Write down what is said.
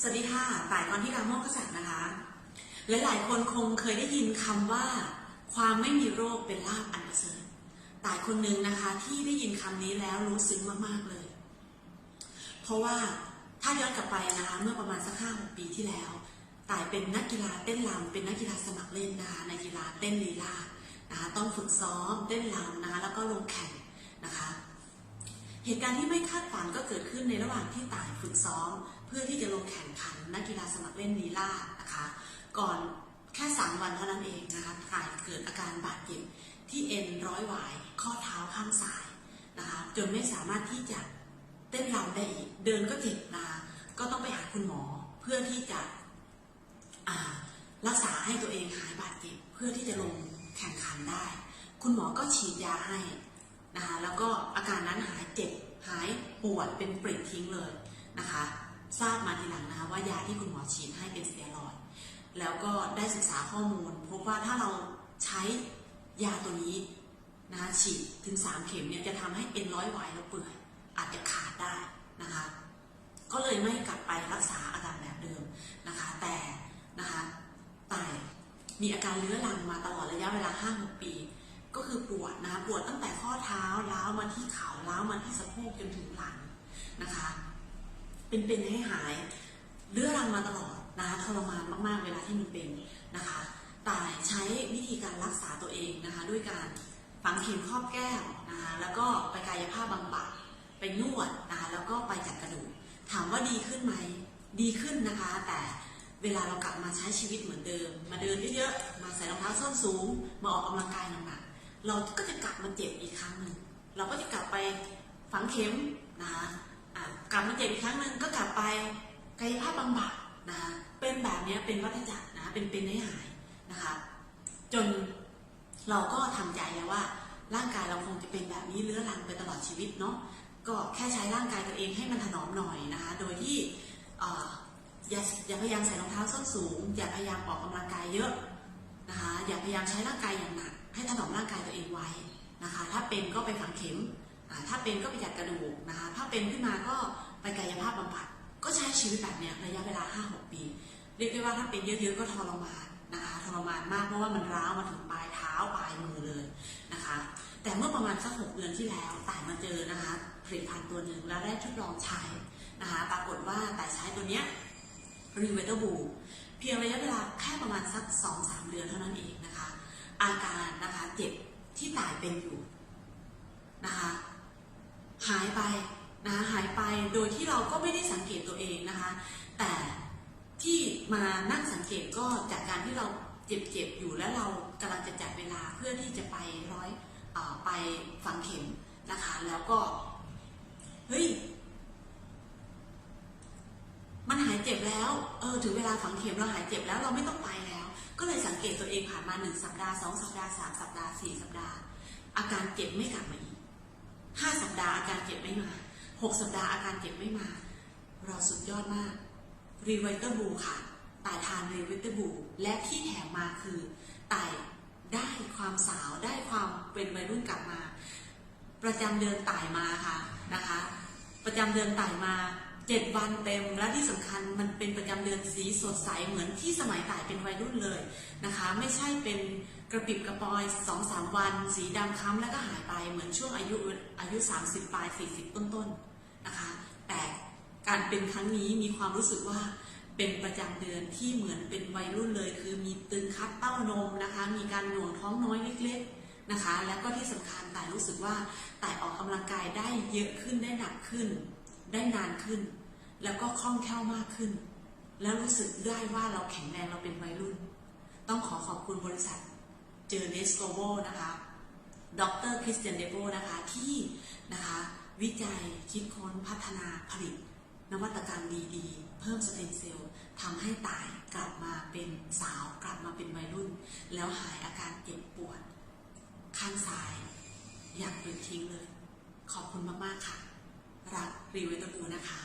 สวัสดีค่ะต่ายกรที่การม่วงกษัตริย์นะคะ หลายๆ คนคงเคยได้ยินคำว่า ความไม่มีโรคเป็นลาภอันประเสริฐต่ายคนหนึ่งนะคะที่ได้ยินคำนี้แล้วรู้ซึ้งมากๆเลย เพราะว่าถ้าย้อนกลับไปนะคะเมื่อประมาณสักห้าหกปีที่แล้วต่ายเป็นนักกีฬาเต้นรำเป็นนักกีฬาสมัครเล่นนะคะในกีฬาเต้นลีลานะคะต้องฝึกซ้อมเต้นรำนะคะแล้วก็ลงแข่งนะคะ เหตุการณ์ที่ไม่คาดฝันก็เกิดขึ้นในระหว่างที่ต่ายฝึกซ้อม เพื่อที่จะลงแข่งขันนักกีฬาสมัครเล่นลีลานะคะ ก่อนแค่สามวันเท่านั้นเองนะคะต่ายเกิดอาการบาดเจ็บที่เอ็นร้อยหวาย ข้อเท้าข้างซ้ายนะคะจนไม่สามารถที่จะเต้นรำได้อีกเดินก็เจ็บนะคะก็ต้องไปหาคุณหมอเพื่อที่จะรักษาให้ตัวเองหายบาดเจ็บเพื่อที่จะลงแข่งขันได้ คุณหมอก็ฉีดยาให้ นะคะแล้วก็อาการนั้นหายเจ็บหายปวดเป็นปริทิ้งเลยนะคะทราบมาทีหลังนะคะว่ายาที่คุณหมอฉีดให้เป็นสเตียรอยด์แล้วก็ได้ศึกษาข้อมูลพบว่าถ้าเราใช้ยาตัวนี้นะคะฉีดถึง 3 เข็มเนี่ยจะทำให้เอ็นร้อยไหวแล้วเปื่อยอาจจะขาดได้นะคะก็เลยไม่กลับไปรักษาอาการแบบเดิมนะคะแต่นะคะแต่มีอาการเรื้อรังมาตลอดระยะเวลา 5-6 ปี ก็คือปวดนะคะปวดตั้งแต่ข้อเท้าล้าวมาที่เขาล้าวมาที่สะโพกจนถึงหลังนะคะ เป็นๆให้หายเรื้อรังมาตลอดนะคะทรมานมากๆเวลาที่มันเป็นนะคะ แต่ใช้วิธีการรักษาตัวเองนะคะ ด้วยการฝังเข็มครอบแก้วนะคะแล้วก็ไปกายภาพบำบัดไปนวดนะคะแล้วก็ไปจัดกระดูกถามว่าดีขึ้นไหมดีขึ้นนะคะ แต่เวลาเรากลับมาใช้ชีวิตเหมือนเดิม มาเดินเยอะๆมาใส่รองเท้าส้นสูง มาออกกำลังกายหนัก เราก็จะกลับมาเจ็บอีกครั้งหนึ่งเราก็จะกลับไปฝังเข็มนะคะะกลับมาเจ็บอีกครั้งหนึ่งก็กลับไปกายภาพบำบัดนะคะเป็นแบบนี้เป็นวัฏจักรนะเป็นเป็นให้หายนะคะจนเราก็ทำใจแล้วว่า ร่างกายเราคงจะเป็นแบบนี้เรื้อรังไปตลอดชีวิตเนาะก็แค่ใช้ร่างกายตัวเองให้มันถนอมหน่อยนะคะโดยที่อย่าอย่าพยายามใส่รองเท้าส้นสูง อย่าพยายามออกกำลังกายเยอะนะคะอย่าพยายามใช้ร่างกายอย่างหนัก ให้ถนอมร่างกายตัวเองไว้นะคะ ถ้าเป็นก็ไปฝังเข็ม ถ้าเป็นก็ไปจัดกระดูกนะคะ ถ้าเป็นขึ้นมาก็ไปกายภาพบำบัด ก็ใช้ชีวิตแบบเนี้ยระยะเวลา 5-6 ปี เรียกได้ว่าถ้าเป็นเยอะๆก็ทรมานนะคะทรมานมากเพราะว่ามันร้าวมาถึงปลายเท้าปลายมือเลยนะคะ แต่เมื่อประมาณสักหกเดือนที่แล้วต่มาเจอนะคะผลิตภัณฑ์ตัวหนึ่งแล้วได้ทดลองใช้นะคะปรากฏว่าต่ใช้ตัวเนี้ยรีเวเตอร์บูเพียงระยะเวลาแค่ประมาณสักสองสามเดือนเท่านั้นเองนะคะ อาการนะคะเจ็บที่ตายเป็นอยู่นะคะหายไปนะคะหายไปโดยที่เราก็ไม่ได้สังเกตตัวเองนะคะ แต่ที่มานั่งสังเกตก็จากการที่เราเจ็บๆอยู่แล้วเรากำลังจะจัดเวลาเพื่อที่จะไปร้อยออไปฝังเข็มนะคะ แล้วก็เฮ้ยมันหายเจ็บแล้วเออถึงเวลาฝังเข็มเราหายเจ็บแล้วเราไม่ต้องไปแล้ว ก็เลยสังเกตตัวเองผ่านมาหนึ่งสัปดาห์สองสัปดาห์สามสัปดาห์สี่สัปดาห์ อาการเจ็บไม่กลับมาอีกห้าสัปดาห์อาการเจ็บไม่มาหกสัปดาห์อาการเจ็บไม่มา เราสุดยอดมากรีไวเตอร์บูค่ะตายทานรีไวเตอร์บูและที่แถมมาคือตายได้ความสาวได้ความเป็นวัยรุ่นกลับมา ประจำเดือนตายมาค่ะนะคะ ประจำเดือนตายมา เจ็ดวันเต็มและที่สำคัญมันเป็นประจำเดือนสีสดใสเหมือนที่สมัยตายเป็นวัยรุ่นเลยนะคะ ไม่ใช่เป็นกระปิบกระปอยสองสามวัน สีดำค้ำแล้วก็หายไปเหมือนช่วงอายุอายุ 30 ปลาย 40 ต้นๆนนะคะ แต่การเป็นครั้งนี้มีความรู้สึกว่าเป็นประจำเดือนที่เหมือนเป็นวัยรุ่นเลย คือมีตึงคัดเต้านมนะคะ มีการหน่วงท้องน้อยเล็กๆนะคะ แล้วก็ที่สำคัญแต่รู้สึกว่าแต่ออกกำลังกายได้เยอะขึ้นได้หนักขึ้น ได้นานขึ้น แล้วก็คล่องแคล่วมากขึ้น แล้วรู้สึกได้ว่าเราแข็งแรงเราเป็นวัยรุ่น ต้องขอขอบคุณบริษัทเจอเนสโกโบนะคะดรคริสเตียนเดโบนะคะที่นะคะวิจัยคิดค้นพัฒนาผลิต นวัตกรรมดีๆ เพิ่มสเต็มเซลล์ทำให้ตายกลับมาเป็นสาวกลับมาเป็นวัยรุ่น แล้วหายอาการเจ็บปวด ข้างซ้าย อยากปลิดทิ้งเลย ขอบคุณมาก ๆ ค่ะ รักรีเวตัวนะคะ